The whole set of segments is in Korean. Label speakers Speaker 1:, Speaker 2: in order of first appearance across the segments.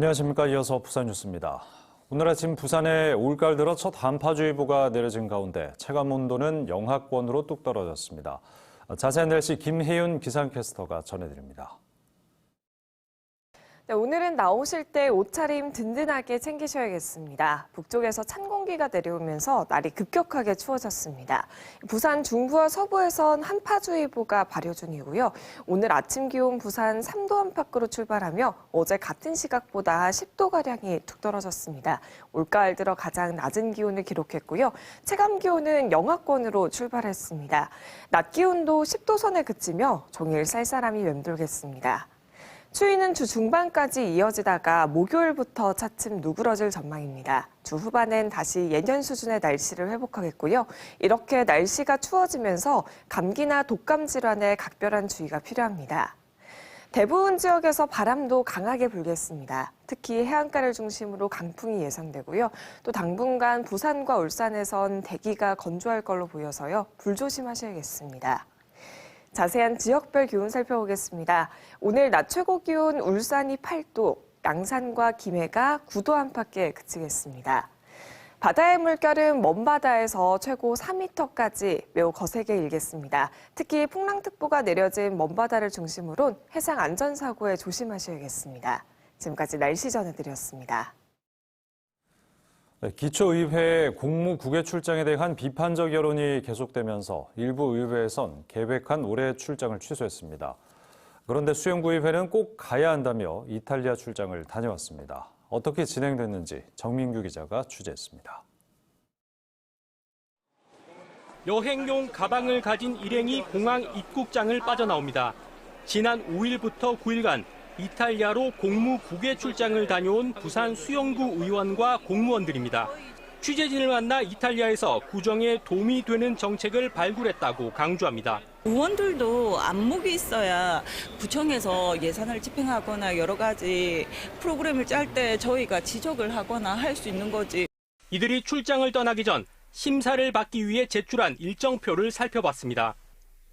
Speaker 1: 안녕하십니까. 이어서 부산 뉴스입니다. 오늘 아침 부산에 올가을 들어 첫 한파주의보가 내려진 가운데 체감 온도는 영하권으로 뚝 떨어졌습니다. 자세한 날씨 김혜윤 기상캐스터가 전해드립니다.
Speaker 2: 네, 오늘은 나오실 때 옷차림 든든하게 챙기셔야겠습니다. 북쪽에서 찬 공기가 내려오면서 날이 급격하게 추워졌습니다. 부산 중부와 서부에선 한파주의보가 발효 중이고요. 오늘 아침 기온 부산 3도 안팎으로 출발하며 어제 같은 시각보다 10도가량이 툭 떨어졌습니다. 올가을 들어 가장 낮은 기온을 기록했고요. 체감 기온은 영하권으로 출발했습니다. 낮 기온도 10도 선에 그치며 종일 쌀쌀함이 맴돌겠습니다. 추위는 주 중반까지 이어지다가 목요일부터 차츰 누그러질 전망입니다. 주 후반엔 다시 예년 수준의 날씨를 회복하겠고요. 이렇게 날씨가 추워지면서 감기나 독감 질환에 각별한 주의가 필요합니다. 대부분 지역에서 바람도 강하게 불겠습니다. 특히 해안가를 중심으로 강풍이 예상되고요. 또 당분간 부산과 울산에선 대기가 건조할 걸로 보여서요. 불조심하셔야겠습니다. 자세한 지역별 기온 살펴보겠습니다. 오늘 낮 최고 기온 울산이 8도, 양산과 김해가 9도 안팎에 그치겠습니다. 바다의 물결은 먼 바다에서 최고 4m까지 매우 거세게 일겠습니다. 특히 풍랑특보가 내려진 먼 바다를 중심으로 해상 안전사고에 조심하셔야겠습니다. 지금까지 날씨 전해드렸습니다.
Speaker 1: 네, 기초의회 공무국외 출장에 대한 비판적 여론이 계속되면서 일부 의회에선 계획한 올해 출장을 취소했습니다. 그런데 수영구의회는 꼭 가야 한다며 이탈리아 출장을 다녀왔습니다. 어떻게 진행됐는지 정민규 기자가 취재했습니다.
Speaker 3: 여행용 가방을 가진 일행이 공항 입국장을 빠져나옵니다. 지난 5일부터 9일간 이탈리아로 공무 국외 출장을 다녀온 부산 수영구 의원과 공무원들입니다. 취재진을 만나 이탈리아에서 구정에 도움이 되는 정책을 발굴했다고 강조합니다.
Speaker 4: 의원들도 안목이 있어야 구청에서 예산을 집행하거나 여러 가지 프로그램을 짤 때 저희가 지적을 하거나 할 수 있는 거지.
Speaker 3: 이들이 출장을 떠나기 전 심사를 받기 위해 제출한 일정표를 살펴봤습니다.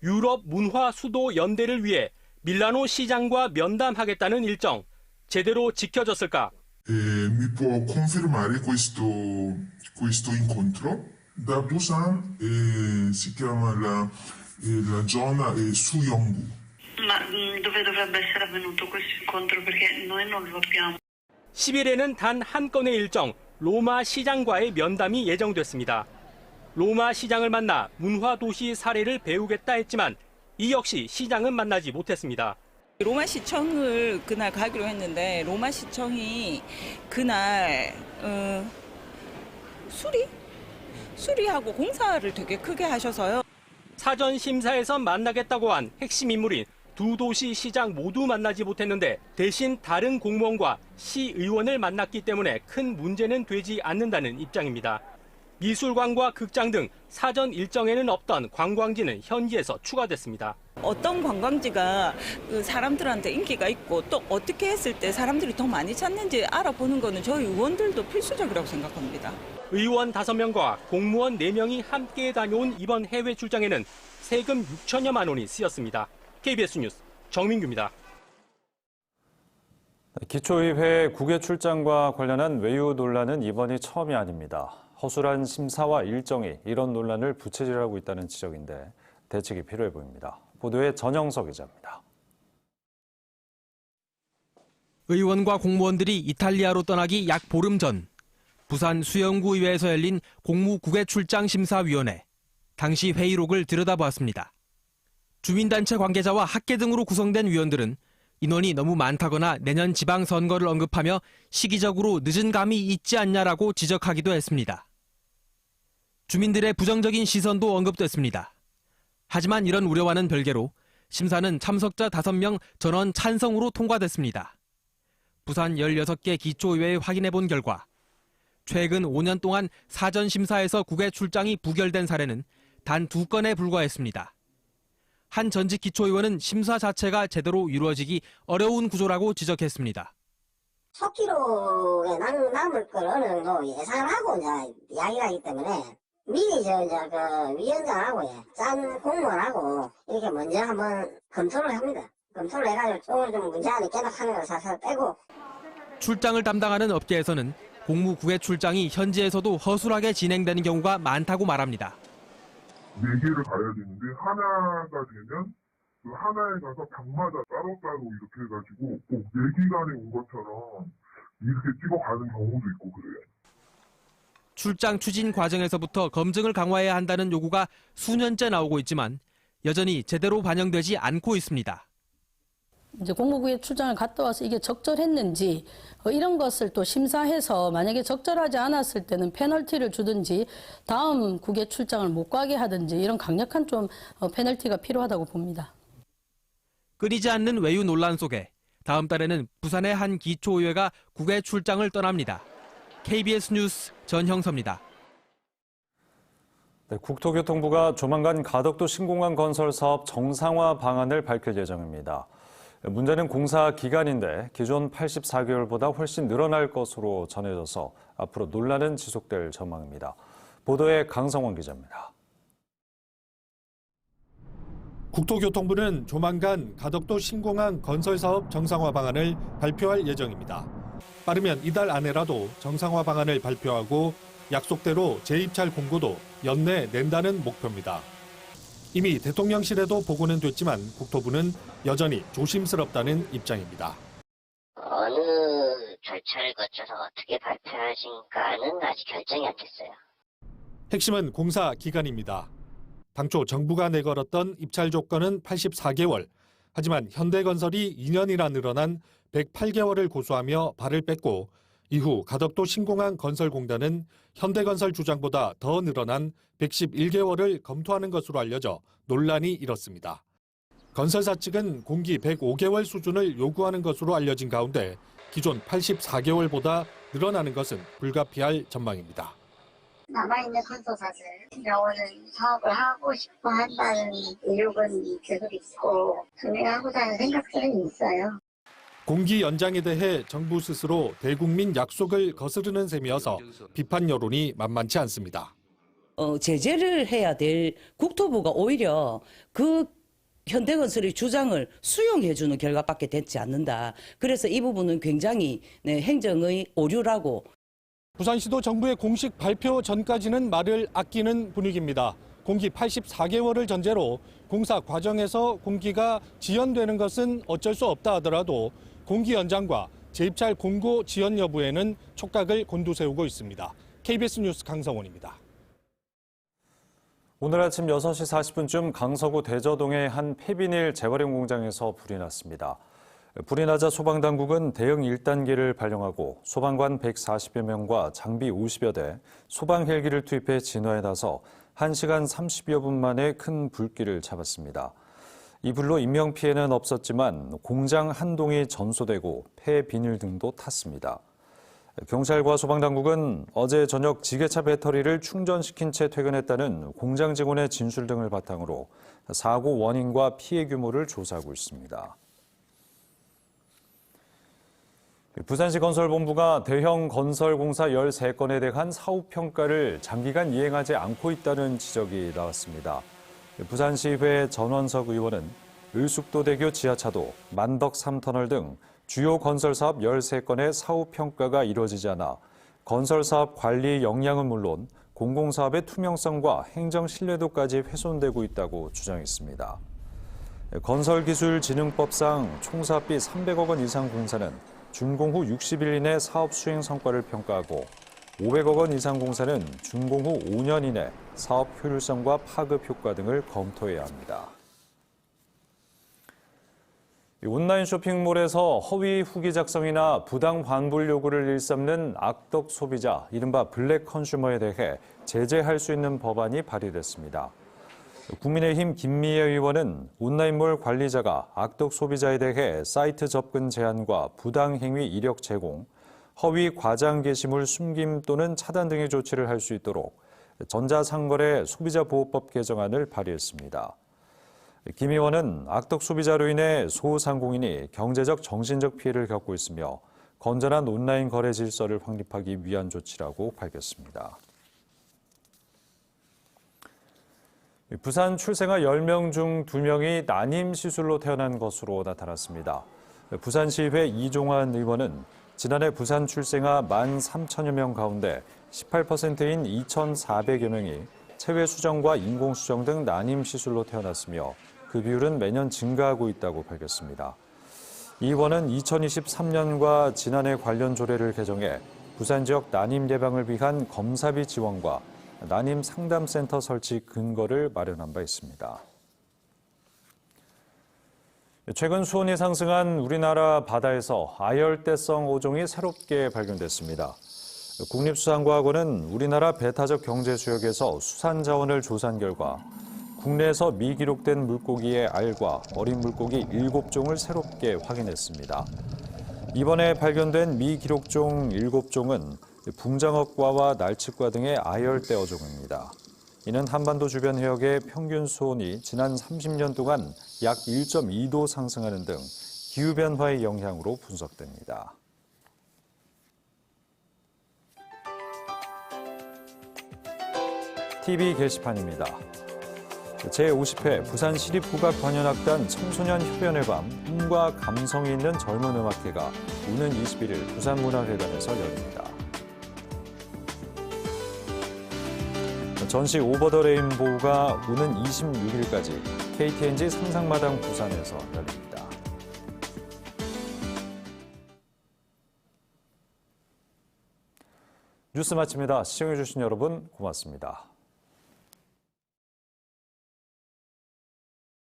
Speaker 3: 유럽 문화 수도 연대를 위해 밀라노 시장과 면담하겠다는 일정 제대로 지켜졌을까?
Speaker 5: Eh, mi può confermare questo, questo incontro? Da Busan eh, si chiama la, eh, la zona eh, Suyonggu.
Speaker 6: Ma mh, dove dovrebbe essere avvenuto questo incontro? Perché noi non lo abbiamo.
Speaker 3: 10일에는 단 한 건의 일정 로마 시장과의 면담이 예정됐습니다. 로마 시장을 만나 문화 도시 사례를 배우겠다 했지만 이 역시 시장은 만나지 못했습니다.
Speaker 4: 로마 시청을 그날 가기로 했는데 로마 시청이 그날 어, 수리 수리하고 공사를 되게 크게 하셔서요.
Speaker 3: 사전 심사에서 만나겠다고 한 핵심 인물인 두 도시 시장 모두 만나지 못했는데 대신 다른 공무원과 시의원을 만났기 때문에 큰 문제는 되지 않는다는 입장입니다. 미술관과 극장 등 사전 일정에는 없던 관광지는 현지에서 추가됐습니다.
Speaker 4: 어떤 관광지가 그 사람들한테 인기가 있고 또 어떻게 했을 때 사람들이 더 많이 찾는지 알아보는 거는 저희 의원들도 필수적이라고 생각합니다.
Speaker 3: 의원 5명과 공무원 4명이 함께 다녀온 이번 해외 출장에는 세금 6천여만 원이 쓰였습니다. KBS 뉴스 정민규입니다.
Speaker 1: 기초의회 국외 출장과 관련한 외유 논란은 이번이 처음이 아닙니다. 허술한 심사와 일정이 이런 논란을 부채질하고 있다는 지적인데 대책이 필요해 보입니다. 보도에 전영석 기자입니다.
Speaker 7: 의원과 공무원들이 이탈리아로 떠나기 약 보름 전 부산 수영구 의회에서 열린 공무국외 출장 심사위원회 당시 회의록을 들여다보았습니다. 주민단체 관계자와 학계 등으로 구성된 위원들은 인원이 너무 많다거나 내년 지방선거를 언급하며 시기적으로 늦은 감이 있지 않냐라고 지적하기도 했습니다. 주민들의 부정적인 시선도 언급됐습니다. 하지만 이런 우려와는 별개로 심사는 참석자 5명 전원 찬성으로 통과됐습니다. 부산 16개 기초의회에 확인해 본 결과 최근 5년 동안 사전 심사에서 국외 출장이 부결된 사례는 단 두 건에 불과했습니다. 한 전직 기초의원은 심사 자체가 제대로 이루어지기 어려운 구조라고 지적했습니다.
Speaker 8: 석기로에 남, 남을 걸 어느 정도 예상을 하고 이제 이야기를 하기 때문에 미리 저, 이제 그 위원장하고 예, 짠 공무원하고 이렇게 먼저 한번 검토를 합니다. 검토를 해가지고 조금 좀 문제 안에 깨닫하는 걸 사서 빼고
Speaker 7: 출장을 담당하는 업계에서는 공무 국외 출장이 현지에서도 허술하게 진행되는 경우가 많다고 말합니다.
Speaker 5: 네 개를 가야 되는데 하나가 되면 그 하나에 가서 방마다 따로따로 이렇게 해가지고 꼭네 기간에 온 것처럼 이렇게 찍어가는 경우도 있고 그래요.
Speaker 7: 출장 추진 과정에서부터 검증을 강화해야 한다는 요구가 수년째 나오고 있지만 여전히 제대로 반영되지 않고 있습니다.
Speaker 9: 이제 공무부에 출장을 갔다 와서 이게 적절했는지 어, 이런 것을 또 심사해서 만약에 적절하지 않았을 때는 페널티를 주든지 다음 국외 출장을 못 가게 하든지 이런 강력한 좀 어, 페널티가 필요하다고 봅니다.
Speaker 7: 끊이지 않는 외유 논란 속에 다음 달에는 부산의 한 기초의회가 국외 출장을 떠납니다. KBS 뉴스 전형섭입니다.
Speaker 1: 네, 국토교통부가 조만간 가덕도 신공항 건설 사업 정상화 방안을 밝힐 예정입니다. 문제는 공사 기간인데 기존 84개월보다 훨씬 늘어날 것으로 전해져서 앞으로 논란은 지속될 전망입니다. 보도에 강성원 기자입니다.
Speaker 10: 국토교통부는 조만간 가덕도 신공항 건설 사업 정상화 방안을 발표할 예정입니다. 빠르면 이달 안에라도 정상화 방안을 발표하고 약속대로 재입찰 공고도 연내 낸다는 목표입니다. 이미 대통령실에도 보고는 됐지만 국토부는 여전히 조심스럽다는 입장입니다.
Speaker 8: 어느 절차를 거쳐서 어떻게 발표하신가는 아직 결정이 안 됐어요.
Speaker 10: 핵심은 공사 기간입니다. 당초 정부가 내걸었던 입찰 조건은 84개월. 하지만 현대건설이 2년이나 늘어난 108개월을 고수하며 발을 뺐고 이후 가덕도 신공항 건설공단은 현대건설 주장보다 더 늘어난 111개월을 검토하는 것으로 알려져 논란이 일었습니다. 건설사 측은 공기 105개월 수준을 요구하는 것으로 알려진 가운데 기존 84개월보다 늘어나는 것은 불가피할 전망입니다.
Speaker 8: 남아있는 탄소사들 나오는 사업을 하고 싶어 한다는 의욕은 계속 있고 진행하고자 하는 생각들은 있어요.
Speaker 10: 공기 연장에 대해 정부 스스로 대국민 약속을 거스르는 셈이어서 비판 여론이 만만치 않습니다.
Speaker 11: 어, 제재를 해야 될 국토부가 오히려 그 현대건설의 주장을 수용해주는 결과밖에 되지 않는다. 그래서 이 부분은 굉장히 네, 행정의 오류라고
Speaker 10: 부산시도 정부의 공식 발표 전까지는 말을 아끼는 분위기입니다. 공기 84개월을 전제로 공사 과정에서 공기가 지연되는 것은 어쩔 수 없다 하더라도 공기 연장과 재입찰 공고 지연 여부에는 촉각을 곤두세우고 있습니다. KBS 뉴스 강성원입니다.
Speaker 1: 오늘 아침 6시 40분쯤 강서구 대저동의 한 폐비닐 재활용 공장에서 불이 났습니다. 불이 나자 소방당국은 대응 1단계를 발령하고 소방관 140여 명과 장비 50여 대, 소방 헬기를 투입해 진화에 나서 1시간 30여 분 만에 큰 불길을 잡았습니다. 이 불로 인명 피해는 없었지만 공장 한 동이 전소되고 폐 비닐 등도 탔습니다. 경찰과 소방당국은 어제 저녁 지게차 배터리를 충전시킨 채 퇴근했다는 공장 직원의 진술 등을 바탕으로 사고 원인과 피해 규모를 조사하고 있습니다. 부산시 건설본부가 대형 건설공사 13건에 대한 사후평가를 장기간 이행하지 않고 있다는 지적이 나왔습니다. 부산시의회 전원석 의원은 을숙도대교 지하차도, 만덕 3터널 등 주요 건설사업 13건의 사후평가가 이루어지지 않아 건설사업 관리 역량은 물론 공공사업의 투명성과 행정 신뢰도까지 훼손되고 있다고 주장했습니다. 건설기술진흥법상 총사비 300억 원 이상 공사는 준공 후 60일 이내 사업 수행 성과를 평가하고 500억 원 이상 공사는 준공 후 5년 이내 사업 효율성과 파급 효과 등을 검토해야 합니다. 온라인 쇼핑몰에서 허위 후기 작성이나 부당 환불 요구를 일삼는 악덕 소비자, 이른바 블랙 컨슈머에 대해 제재할 수 있는 법안이 발의됐습니다. 국민의힘 김미애 의원은 온라인몰 관리자가 악덕 소비자에 대해 사이트 접근 제한과 부당 행위 이력 제공, 허위 과장 게시물 숨김 또는 차단 등의 조치를 할 수 있도록 전자상거래 소비자보호법 개정안을 발의했습니다. 김 의원은 악덕 소비자로 인해 소상공인이 경제적 정신적 피해를 겪고 있으며 건전한 온라인 거래 질서를 확립하기 위한 조치라고 밝혔습니다. 부산 출생아 10명 중 2명이 난임 시술로 태어난 것으로 나타났습니다. 부산시의회 이종환 의원은 지난해 부산 출생아 1만 3천여 명 가운데 18%인 2,400여 명이 체외 수정과 인공 수정 등 난임 시술로 태어났으며 그 비율은 매년 증가하고 있다고 밝혔습니다. 이 의원은 2023년과 지난해 관련 조례를 개정해 부산 지역 난임 예방을 위한 검사비 지원과 난임 상담센터 설치 근거를 마련한 바 있습니다. 최근 수온이 상승한 우리나라 바다에서 아열대성 어종이 새롭게 발견됐습니다. 국립수산과학원은 우리나라 배타적 경제 수역에서 수산 자원을 조사한 결과 국내에서 미기록된 물고기의 알과 어린 물고기 7종을 새롭게 확인했습니다. 이번에 발견된 미기록종 7종은 붕장어과와 날치과 등의 아열대 어종입니다. 이는 한반도 주변 해역의 평균 수온이 지난 30년 동안 약 1.2도 상승하는 등 기후변화의 영향으로 분석됩니다. TV 게시판입니다. 제50회 부산 시립국악관현악단 청소년 협연의 밤 꿈과 감성이 있는 젊은 음악회가 오는 21일 부산문화회관에서 열립니다. 전시 오버 더 레인보우가 오는 26일까지 KTNG 상상마당 부산에서 열립니다. 뉴스 마칩니다. 시청해주신 여러분 고맙습니다.